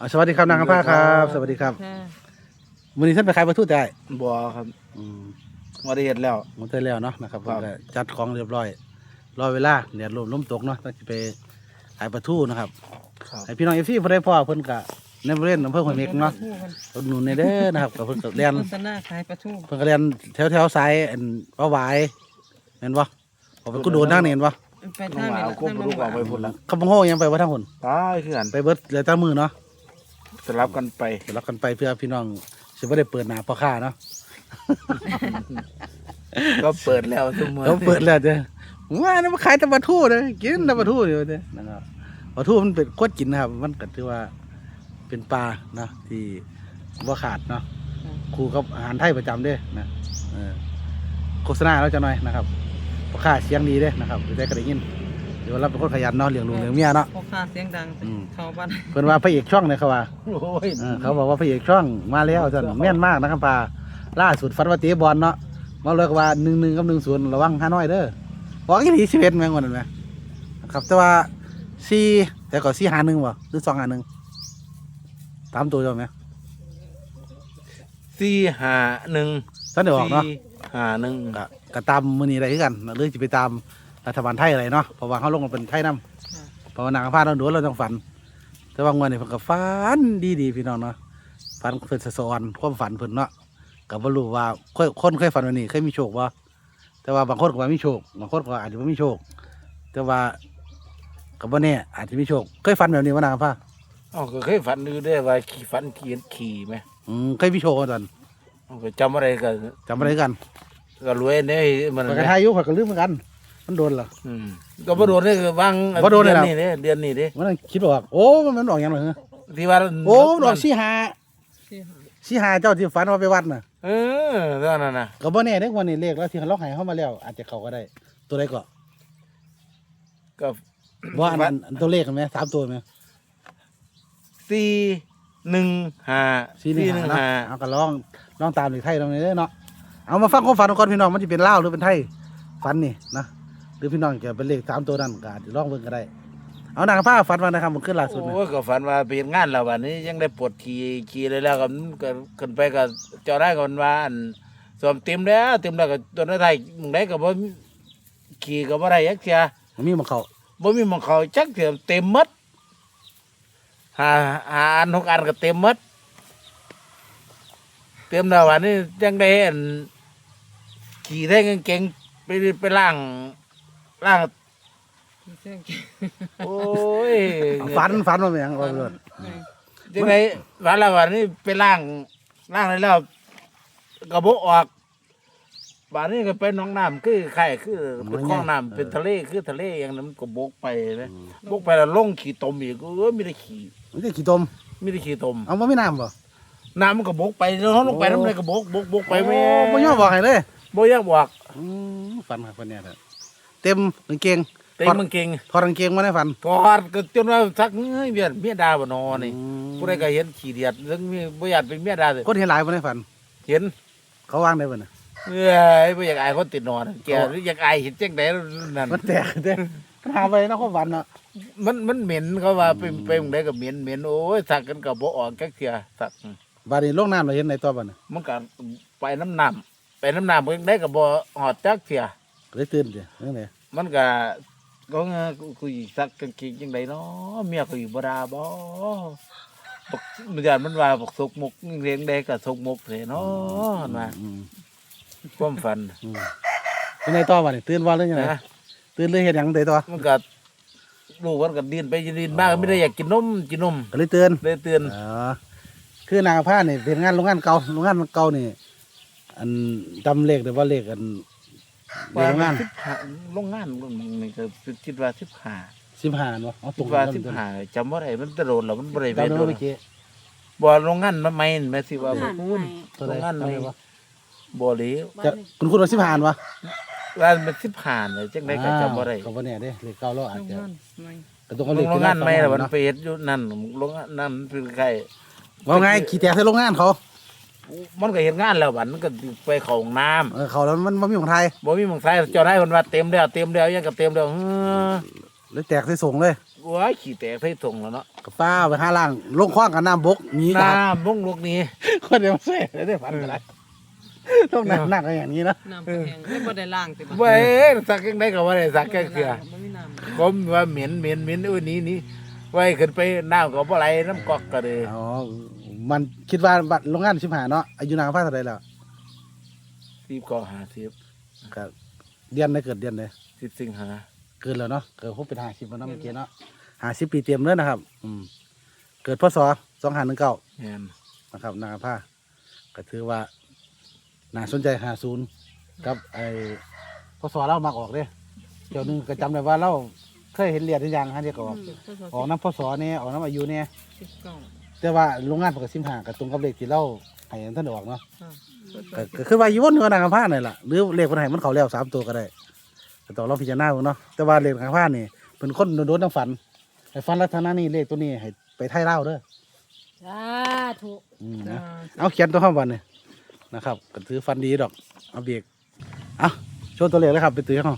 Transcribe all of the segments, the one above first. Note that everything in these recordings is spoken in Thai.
อ่าสวัสดีครับนางกำพร้าครับ สวัสดีครับค่ะวันนี้ท่านไปขายปลาทูได้บัวครับอืมว่าได้เห็นแล้ว หมดได้แล้วเนาะนะครับครับผมก็จัดของเรียบร้อยรอเวลาเดี๋ยวลมลมตกเนาะต้องจะไปขายปลาทูนะครับครับให้พี่น้องเอฟซีเพิ่นได้พ่อเพิ่นกะในบริเวณอำเภอห้วยเม็กเนาะอุดหนุนในเด้อนะครับกับเพิ่นก็เรียน โฆษณาขายปลาทูเพิ่นก็เรียนแถวแถวๆสายอันปลาหวายเห็นบ่ผมเป็นกูโดนทางนี้เห็นบ่ไปน้อทางงหมานี้เอาละควบทางลูกอน้อกองไปหมาพุ่นละคำบังโฮยังไปว่าทางหุ่นตายคือกันไปเบิดเหลือแต่มือเนาะ สลับกันไปเดี๋ยวเรากันไปเพื่อพี่น้องสิบ่ได้เปิดหน้าพ่อค้าเนาะก็เปิดแล้วทุกมื้อเขาเปิดแล้วเด้อว่านี่มาขายแต่ปลาทูเลยกินแต่ปลาทูเดียวเด้อนะครับปลาทูมันเป็นโคตรกินนะครับ มันก็ถือว่าเป็นปลาเนาะที่บ่ขาดเนาะคู่กับอาหารไทยประจำเด้อนะเออโฆษณาเราจะหน่อยนะครับพ่อค้าเสียงดีเด้อนะครับได้ก็ได้ยินเดี๋ยวเราเป็นคนขยันเนาะเลี้ยงลูกเลี้ยงเมียเนาะพ่อค้าเสียงดังอืม เข้าบ้านเพิ่นว่าพระเอกช่องเนี่ยเขาว่าโอ้ยเออเขาบอกว่าพระเอกช่องมาแล้วจันแม่นมากนะครับปลาล่าสุดฟันว่าเตะบอลเนาะมาเลยกว่าหนึ่งหนึ่งกับหนึ่งศูนย์ระวังห้าน้อยเด้อบอกอีหลีสิบเอ็ดแม่งวันนั้นไหมนะครับแต่ว่าสี่แต่ก็สี่หาหนึ่งบ่หรือสองหาหนึ่งตามตัวเจ้าไหมสี่ห้าหนึ่งท่านเดี๋ยวออกเนาะสี่ห้าหนึ่งก็ก็ตามมือนี้ได้คือกันหรือจะไปตาม รัฐบาลไทยอะไรเนาะเพราะว่าเขาลงมาเป็นไทยนํเพราะว่านางพาเราดูเราต้องฝัน แต่ว่างวันนี้เพิ่นก็ฝันดีดีๆพี่น้องเนาะฝันเพิ่นสะสอนความฝันเพิ่นเนาะก็บ่รู้ว่าคนคนเคยฝันวันนี้เคยมีโชคบ่แต่ว่าบางคนก็ว่ามีโชคบางคนก็อาจจะบ่มีโชค แต่ว่าก็บ่แน่อาจจะมีโชคเคยฝันแบบนี้ว่านางพาอ๋อก็เคยฝันอยู่ได้ว่าขี่ฝันขี่ขี่ไหมอืมเคยมีโชคว่าซั่นอ้าวก็จำอะไรก็จำบ่ได้กันก็รวยเนี่ยมันข้อยก็ทายอยู่ข้อยก็ลืมเหมือนกัน มันโดนเหรอ อืมก็บ่โดนเนี่ยบางบ่โดนเลยเหรอ เดือนนี้เด้เดือนนี้เด้มันคิดออก โอ้มันออกหยังเหรอที่ว่าโอ้มันออกสี่หาที่หาสี่หาเจ้าที่ฝันว่าไปวัดน่ะ เออเท่านั้นน่ะก็บ่แน่เด้วันนี้เลขแล้วที่เขาล็อกให้เข้ามาแล้ว อาจจะเข้าก็ได้ ตัวใดก็ก็ว่าอันอันตัวเลขเห็นไหมสามตัวเห็นไหมสี่หนึ่งห้าสี่หนึ่งหนึ่งหาห้าเนาะเอาก็ลองลองตามหรือไทยลองนี้เด้อเนาะเอามาฟังความฝันของคนพี่น้องมันจะเป็นลาวหรือเป็นไทยฝันนี่นะ หรือพี่น้องจะเป็นเลขสามตัวนั่นก็อาจจะลองเบิ่งก็ได้ เอาหนังผ้าฝันมานะครับมันขึ้นล่าสุดนะโอ้ยก็ฝันว่าไปเฮ็ดงานแล้ววันนี้ยังได้ปวดขี่ขี่เลยแล้วก็มันก็ขึ้นไปก็เจ้าได้ก่อนว่าอันสวมเต็มแล้วเต็มแล้วก็ตัวนั้นไทยมึงได้ก็บ่มีขี่ก็บ่ได้ยักเสียมันมีมันเขาบ่มีหมองเขาจักเสียเต็มหมดหาหาอันหกอันก็เต็มหมดเต็มแล้ววันนี้ยังได้อันขี่ได้เก่งๆไปไปล่าง ล่างเสียงโอ้ยฝันฝันมาเป็นหยังว่าเรื่องจังไดวันละวันนี้ไปล่างล่างได้แล้วกระโบออกวันนี้ก็ไปหน้องน้ำคือไข่คือเป็นคลองน้ำเป็นทะเลคือทะเลอย่างนั้นมันก็บกไปนะบกไปแล้วลงขี่ตมอีกเออไม่ได้ขี่มันจะขี้ตมไม่ได้ขี่ตมเอามาไม่น้ำบ่น้ำมันก็บกไปแล้วลงไปน้ำเลยก็บกบกบกไปไปแม่โอ้บ่ยอมบอกให้เลยบ่อยากบอกอืมฝันครับคนเนี้ยเถอะ เต็มกางเกงเต็มมันเก่งถอดกางเกงมาในฝันกอดก็จนว่าสักเฮ้ยเมียเมียดาบ่นอนี่อืมผู้ใดก็เห็นขี่เดียดซึ่งมีบ่อยากเป็นเมียดาเลยคนเห็นหลายมาในฝัน เห็น เขาวางได้บ่น่ะเอ้ยบ่อยากอายคนติดนอนแกหรืออยากอายเห็นจังไดนั่นมันแตกเด้ปัญหาไปนะความฝันเนาะมันมันเหม็นเขาว่าไปไปหม้องใดก็เหม็นเหม็นโอ้ยสักกันก็บ่ออกจักเทื่อสักบาดนี้ลงน้ำเราเห็นในตัวบ่น่ะมันก็ไปน้ำน้ำไปน้ำน้ำเพิ่งได้ก็บ่หอดจักเทื่อเลยตื่นเด้เรื่องไหน มันก็ก็เงาคุยสักกันกินจังไดเนาะเมียคุยบ่ดาบ่บอกมันยานมันว่าบอกสกมุกเลี้ยงได้ก็สกมุกเลยเนาะมันว่าอืมความฝันอืมเป็นไงต่อบ่นี่ตื่นว่าเรื่องยังไงนะตื่นเลยเฮ็ดหยังได้ต่อมันก็ลูกมันก็ดินไปดินมากไม่ได้อยากกินนมกินนมก็เลยตื่นเลยเตือนอ๋อคือนางผ้านี่เป็นงานโรงงานเก่าโรงงานเก่านี่อันจำเลขได้ว่าเลขอัน เลขโรงงานสิบห้าโรงงานนี่ก็คิดว่าสิบห้า15เนาะเอาตคิรดงว่านั้นสิบห้าจำว่าไรมันจะโดนแล้วมันบ่ได้จำเวได้ทว่าเมื่อกี้บ่โรงงานมันไม่แม่สิว่าบ่พูนตัวใดโรงงานจำไม่ได้บ่บ่เหลวจะคุณคุณว่า15วะว่ามันสิบห้าเลยจังไดก็จำบ่ได้ก็บ่แน่เด้เลขเก่าเราอาจโรงจะงานไม่ก็ต้องเอาเลขโรงงานไม่ล่ะมันเนาะไปเฮ็ดอยู่นั่นโรงงานนั่นมันเป็นใครว่าไงขี้แตกใส่โรงงานเขา มันก็เฮ็ดงานแล้วบัดมันก็ไปเข้าห้องน้ำ เออเขาแล้วมันบ่มีของไทยบ่มีหมองไสเจ้าได้เพิ่นว่าเต็มแล้วเต็มแล้วยังก็เต็มแล้วเฮ้อเลยแตกใส่ส่งเลยโโอ้ยขี่แตกใส่ถุงแล้วเนาะกับป้าไปหาล่างลงคว้างกับน้ำบกหนีน้กันำบุ้งลูกนี้คนเดียวเซ่ได้ฝันกันไรต้องหนักหนักอะไรอย่างนี้นะน้ำก็แห้งไม่บ่ได้ล้างติบ่เว้ยสักยังได้ก็ว่าได้สักแค่เกลือบ่มีน้ำผมว่าเหม็นเหม็นเหม็นอุ้ยหนี้นี่ไว้ขึ้นไปน้ำก็บ่ไหลน้ำกอกก็เลยอ๋อ มันคิดว่าบัตรโรงงานชิมหาเนาะอายุนางฟ้าเท่าไรแล้วสิบก็หาสิบก็เดือนได้เกิดเดือนเลยสิบสิงหาเกินแล้วเนาะเกิดครบเป็นห้าสิบแล้วเนาะเมื่อกี้เนาะห้าสิบปีเตรียมเลยนะครับ อืม เกิดพศสองห้าหนึ่งเก้าแม่นนะครับ นางผ้าก็ถือว่าน่าสนใจหาศูนย์กับไอ้พศเรามักออกเด้เดี๋ยวหนึงก็จำได้ว่าเราเคยเห็นเรียนหรือยังฮะเรียกก็ออกออกน้ำพศเนี่ยออกน้ำอายุเนี่ย สิบเก้า แต่ว่าโรงงานปกติมหากับตรงกับเลขที่เราให้ท่านออกเนาะค่ะก็ก็คือว่าอยู่วนกับนางผ้านี่แหละหรือเลขคนให้มันเขาแล้วสามตัวก็ได้ก็ต้องลองพิจารณาดูเนาะแต่ว่าเลขนางผ้านี่เป็นคนโดนๆทั้งฝันไอ้ฝันลักษณะนี้เลขตัวนี้ให้ไปไทยเล่าวเด้อสาธุอืมจ้านะเอาเขียนตัวข้างบนนี่นะครับก็ถือฟันดีดอกเอาเบียกเอาโชว์ตัวเลขเลยครับไปตื้อเขา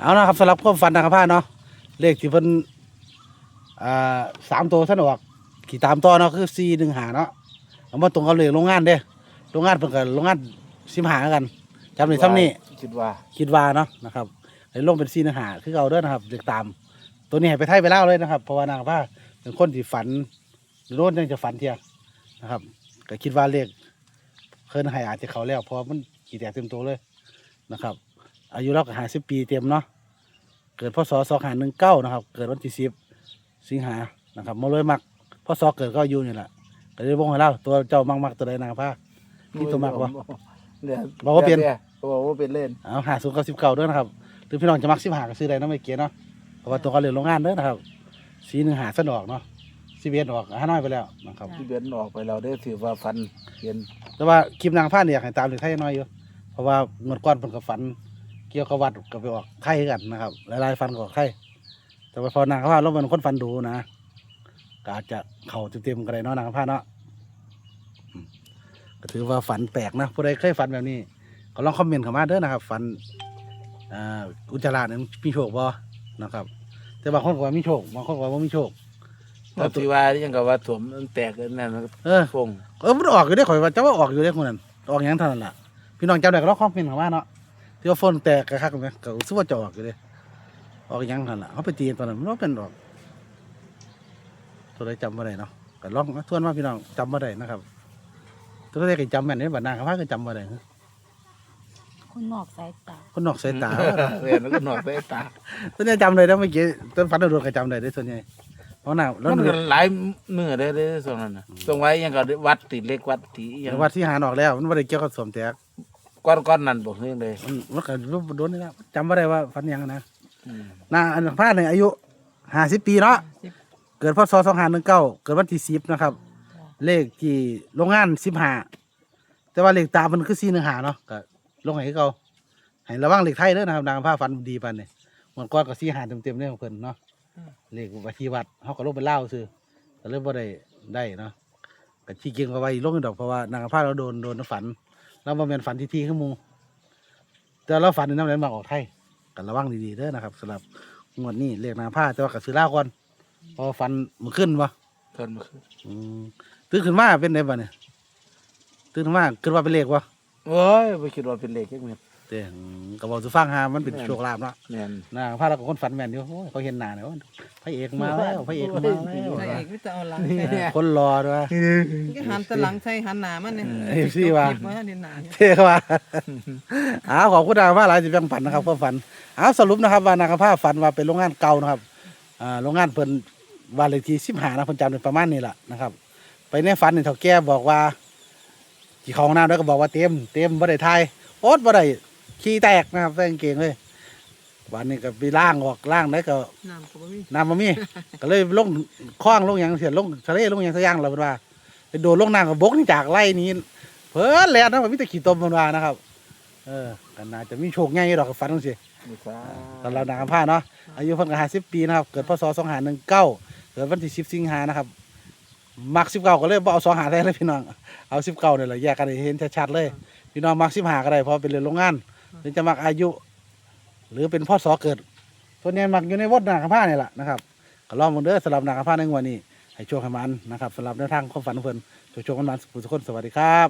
เอานะครับสำหรับความฟันนะครับพ่าเนาะเลขที่เพิ่นอ่าสามตัวท่านออก ขี่ตามต่อเนาะคือสี่หนึ่งหาเนาะเอามาตรงกับเลขโรงงานเด้โรงงานเพิ่นกับโรงงานสิมหากันจำได้ซ้ำนี่คิดว่าคิดว่าเนาะนะครับไอ้ลงเป็นสี่หนึ่งหาคือเอาเด้อนะครับเลขตาม ตัวนี้ให้ไปไทยไปเล่าวเลยนะครับเพราะว่านางผ้าเป็นคนที่ฝันโน้นยังจะฝันเทียนะครับก็คิดว่าเลขเคินให้อาจจะเขาแล้วเพราะมันกี่แตกเต็มตัวเลยนะครับ อายุเราก็หาสิบปีเต็มเนาะเกิดพศสองหาหนึ่งเก้านะครับ เกิดวันที่สิบสิงหานะครับมาเลยมัก พศเกิดก็อายุนี่แหละก็เลยบอกให้เราตัวเจ้ามักมักตัวใดนางผ้า มีตัวมากวะเนี่ยบอกว่าเปลี่ยน บอกว่าเป็นเล่นเอาหาศูนย์กับสิบเก้าด้วยนะครับหรือพี่น้องจะมักสิบหาก็ซื้อได้เนาะไม่เกี่ยเนาะเพราะว่าตัวก็เรียนโรงงานเด้อนะครับสีหนึ่งหาสนออกเนาะสีเบียดออกห้าน้อยไปแล้วนะครับ ที่เบนออกไปเราได้ถือว่าฟันเห็นแต่ว่าคลิปนางผ้าเนี่ยอยากให้ตามถึงไทยน้อยอยู่เพราะว่าเมื่อก่อนเพิ่นก็ฝัน เกี่ยวกับวัดก็ไปออกไทยกันนะครับหลายๆฟันก็ออกไทยแต่ว่าพอนางผ้าเราเป็นคนฟันดูนะ ก็อาจจะเข่าเต็มๆกันเลยเนาะนางผ้าเนาะอืมก็ถือว่าฝันแปลกนะผู้ใดเคยฝันแบบนี้ ก็ลองคอมเมนต์เข้ามาเด้อนะครับ ฝันอ่าอุจจาระนั้นมีโชคบ่นะครับ แต่บางคนก็ว่ามีโชคบางคนก็ว่าบ่มีโชคแต่ที่ว่ายังกับว่าถวมมันแตกกันนั่นมันเออ ฟงเออมันออกอยู่ได้ข่อยว่าจะว่าออกอยู่ได้คนนั้นออกอย่างเท่านั้นล่ะพี่น้องจำได้ก็ลองคอมเมนต์เข้ามาเนาะที่ว่าฝนแตกกระคักไหมก็รู้สึกว่าจะออกอยู่เลยออกอย่างเท่านั้นล่ะเขาไปตีกันตอนนั้นมันว่าเป็นออก ตัวใดจำบ่ได้เนาะก็ลองทวนมาพี่น้องจำบ่ได้นะครับ ตัวใดก็จำแม่นนี่บัดนางเขาพาก็จำบ่ได้ฮะคนนอกสายตาคนนอกสายตา เรียนแล้วก็หนวดไปตาตัวนี้จำเลยนะเมื่อกี้ต้นฟันโดนก็จำได้ได้ส่วนใหญ่เพราะหน้าแล้วมันดูก็หลายมือได้เลยส่วนนั้นน่ะตรงไว้ยังกับวัดติดเล็กวัดตียังวัดที่หารออกแล้ว มันไม่ได้เกี่ยวกับสวมแตกก้อนก้อนๆนั่นบอกเรื่องเลยมันมันก็โดนนี่แล้วจำบ่ได้ว่าฟันหยังนะอืมนางอันพาเนี่ยอายุห้าสิบปีเนาะสิบ เกิดพศสองห้าหนึ่งเก้าเกิดวันที่สิบนะครับ เลขที่โรงงานสิบห้าแต่ว่าเลขตามมันคือสี่หนึ่งหาเนาะก็ลงให้เขาให้ระวังเลขไทยเด้อนะครับนางผ้าฟันดีปันเนี่ยมันก้อนก็สี่หาเต็มๆเนี่ยของเพิ่นเนาะเลขวัดที่วัดเขาก็ลงไปเล่าซื้อก็เลยบ่ได้ได้เนาะก็ที่เก่งก็ไว้ลงอยู่ดอกเพราะว่านางผ้าเราโดนโดนฝันแล้วมันเป็นฝันที่ที่ขึ้นมูแต่เราฝันในน้ำแรงมากออกไทยก็ระวังดีๆเด้อนะครับสำหรับงวดนี้เลขนางผ้าแต่ว่าก็ซื้อเหล้าก่อนเพอฝันมันขึ้นวะเพิ่นมาคืออืมตื่นขึ้นมาเป็นไงบ้าเนี่ยตื่นขึ้นมาคิดว่าเป็นเลขวะโอ้ยไม่คิดว่าเป็นเล็กยังไงเต่กระบอกสุฟังฮามันเป็นโชคลาภเนาะแม่นนะพาเราก็คนฝันแม่นอยู่โอ้ยเขาเห็นหน้าเนี่ยโอ้ยพระเอกมาแล้วพระเอกมาแล้วใส่เอกวิตาเอาหลังเอใส่อคนรอด้วยก็หันแตะหลังใส่หันหน้ามันเนี่ยเอฟซีว่ะเก็บไว้ให้ดินหนาเนี่ยเท่ว่าอ้าวขอบคุณนางผ้าหลายสิบยังฝันนะครับความฝันอ้าวสรุปนะครับว่านางผ้าฝันว่าเป็นโรงงานเก่านะครับอ่าโรงงานเพิ่น วานเลขที่สิบหานะเพิ่นจำได้ประมาณนี้แหละนะครับ ไปในฝันนี่เฒ่าแก่บอกว่าขี่ของน้ำแล้วก็บอกว่าเต็มเต็มบ่ได้ทายโอ๊ตบ่ได้ขี้แตกนะครับใส่กางเกงเลยวันนี้ก็ไปล่างออกล่างได้ก็น้ำก็บ่มีน้ำมามีก็เลยลงคลองลงอย่างเสียลงทะเลลงอย่างสักอย่างเราเป็นว่าไปโดนลงน้ำกับบกนี่จากไล่นี้เพิ่นแล้วนะมันมีแต่ขี้ตมมันว่านะครับ เออกันน่าจะมีโชคง่ายดอกกับฟันจังซี่มีฟ้าตอนเรานางผ้าเนาะอายุเพิ่นก็ห้าสิบปีนะครับ เกิดพศสองหาหนึ่งเก้า เกิดวันที่สิบสิงหานะครับมักสิบเก้าก็เลยบ่เอาสองหาแท้เลยพี่น้องเอาสิบเก้าเนี่ยแหละแยกกันให้เห็นชัดๆเลย พี่น้องมักสิบหาก็ได้เพราะเป็นเรื่องโรงงานหรือจะมักอายุ หรือเป็นพ่อสอเกิดส่วนใหญ่มักอยู่ในวัดนางผ้าเนี่ยแหละนะครับก็ลองมองเด้อสำหรับนางอาภาในวดนี้ให้โชคให้มันนะครับสำหรับแนวทางความฝันของเพิ่นโชคโชคมันมันสุขสุขคนสวัสดีครับ